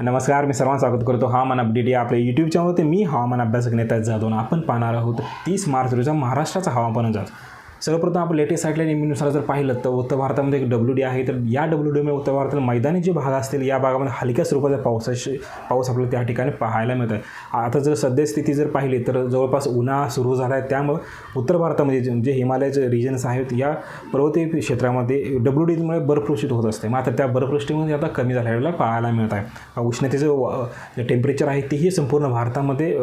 नमस्कार मी सर्वांना स्वागत करतो हवामान अपडेट या आपल्या यूट्यूब चॅनलवरती मी हवामान अभ्यासक नेता जाधव आपण पाहणार आहोत तीस मार्च रोजी महाराष्ट्राचा हवामान अंदाज. सर्वप्रथम आपण लेटेस्ट साईडला नेहमीनुसार जर पाहिलं तर उत्तर भारतामध्ये एक डब्ल्यू डी आहे. तर या डब्ल्यू डीमुळे उत्तर भारतातील मैदानी जे भाग असतील या भागामध्ये हलक्या स्वरूपाचा पावसाशी पाऊस आपल्याला त्या ठिकाणी पाहायला मिळत आहे आता जर सद्यस्थिती जर पाहिली तर जवळपास उन्हाळा सुरू झाला आहे त्यामुळं उत्तर भारतामध्ये जे जे हिमालयाचे रिजन्स आहेत या पर्वतीय क्षेत्रामध्ये डब्ल्यू डीमुळे बर्फवृष्टी होत असते. मग आता त्या बर्फवृष्टीमध्ये आता कमी झालेला पाहायला मिळत आहे उष्णतेचं जे टेम्परेचर आहे तेही संपूर्ण भारतामध्ये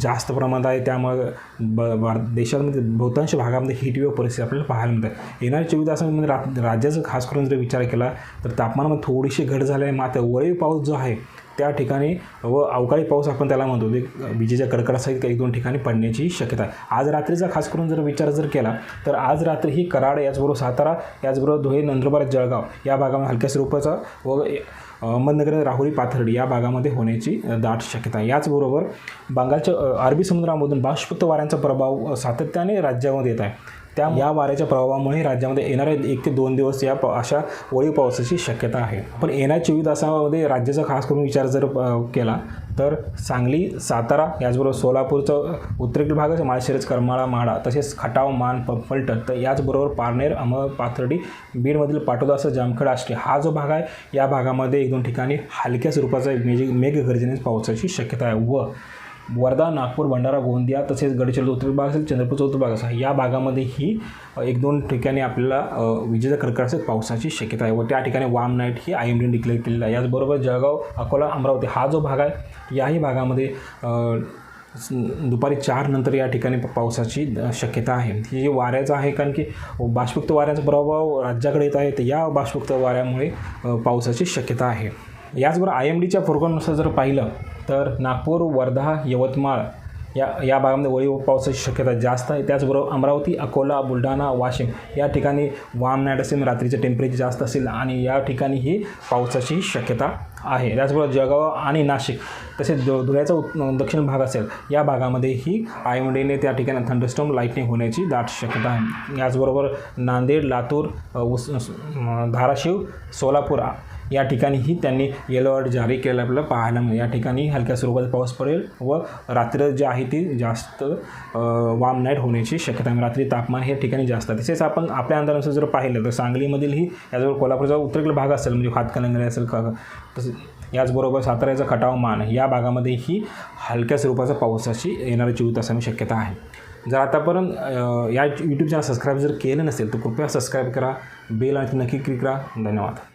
जास्त प्रमाणात आहे. त्यामुळे ब भार देशामध्ये बहुतांश भागामध्ये हीट वेव्ह परिस्थिती आपल्याला पाहायला मिळतात. येणाऱ्या चोवीस तासांमध्ये रा राज्याचा खास करून जर विचार केला तर तापमानामध्ये थोडीशी घट झाली आहे मात्र वळीव पाऊस जो आहे त्या ठिकाणी व अवकाळी पाऊस आपण त्याला म्हणतो. ते विजेच्या कडकडासहित काही दोन ठिकाणी पडण्याची शक्यता आहे. आज रात्रीचा खास करून जर विचार जर केला तर आज रात्री ही कराड याचबरोबर सातारा याचबरोबर धुळे नंदुरबार जळगाव या भागामध्ये हलक्या स्वरूपाचा व अहमदनगर राहुरी पाथर्डी या भागामध्ये होण्याची दाट शक्यता आहे. याचबरोबर बंगालच्या अरबी समुद्रामधून बाष्पत वाऱ्यांचा प्रभाव सातत्याने राज्यामध्ये येत आहे. त्या या वाऱ्याच्या प्रभावामुळे राज्यामध्ये येणाऱ्या एक ते दोन दिवस या प अशा ओळी पावसाची शक्यता आहे. पण येणाऱ्या चोवीस तासामध्ये राज्याचा खास करून विचार जर केला तर सांगली सातारा याचबरोबर सोलापूरचं उत्तरेकडील भागाचं माळशिरस करमाळा माडा तसेच खटाव मान प फलटण तर याचबरोबर पारनेर अमळ पाथर्डी बीडमधील पाटोदासह जामखेड आष्टी हा जो भाग आहे या भागामध्ये एक दोन ठिकाणी हलक्या स्वरूपाचा मेघ मेघगर्जनेच पावसाची शक्यता आहे. व वर्धा नागपूर भंडारा गोंदिया तसेच गडचिरोली उत्तर भाग असेल चंद्रपूरचा उत्तर भाग असेल या भागामध्येही ही एक दोन ठिकाणी आपल्याला विजेचा विजेच्या पावसाची शक्यता आहे. व त्या ठिकाणी वाम नाईट ही आय एम डी डिक्लेअर केलेलं आहे. याचबरोबर जळगाव अकोला अमरावती हा जो भाग आहे याही भागामध्ये दुपारी चार नंतर या ठिकाणी पावसाची शक्यता आहे. ही जे वाऱ्याचं आहे कारण की बाष्पयुक्त वाऱ्याचा प्रभाव राज्याकडे येत आहे तर या बाष्पयुक्त वाऱ्यामुळे पावसाची शक्यता आहे. याचबरोबर आय एम डीच्या फोरकानुसार जर पाहिलं तर नागपूर वर्धा यवतमाळ या या भागामध्ये वळी व पावसाची शक्यता जास्त आहे. त्याचबरोबर अमरावती अकोला बुलढाणा वाशिम या ठिकाणी वाम नाईट असेल रात्रीचं टेम्परेचर जास्त असेल आणि या ठिकाणी ही पावसाची शक्यता आहे. त्याचबरोबर जळगाव आणि नाशिक तसेच धुळ्याचा उत दक्षिण भाग असेल या भागामध्येही ही एम त्या ठिकाणी थंडस्टॉम लाईटनिंग होण्याची दाट शक्यता आहे. याचबरोबर नांदेड लातूर उस धाराशिव सोलापूर या ठिकाणीही त्यांनी येलो अलर्ट जारी केलं आपल्याला पाहायला मिळेल. या ठिकाणी हलक्या स्वरूपात पाऊस पडेल व रात्र जी आहे ती जास्त वाम नाईट होण्याची शक्यता आहे. रात्री तापमान हे ठिकाणी जास्त आहे. तसेच आपण आपल्या अंदाजानुसार जर पाहिलं तर सांगलीमधील ही कोल्हापूरचा उत्तरेकडील भाग असेल म्हणजे हातकलंगडी असेल का तसेच याचबरोबर साताऱ्याचा खटाव मान या भागामध्येही हलक्या स्वरूपाचा पावसाची येणारी चोवीस असावी शक्यता आहे. जर आतापर्यंत या यूट्यूब चॅनल सबस्क्राईब जर केलं नसेल तर कृपया सबस्क्राईब करा बेल आणि नक्की क्लिक करा. धन्यवाद.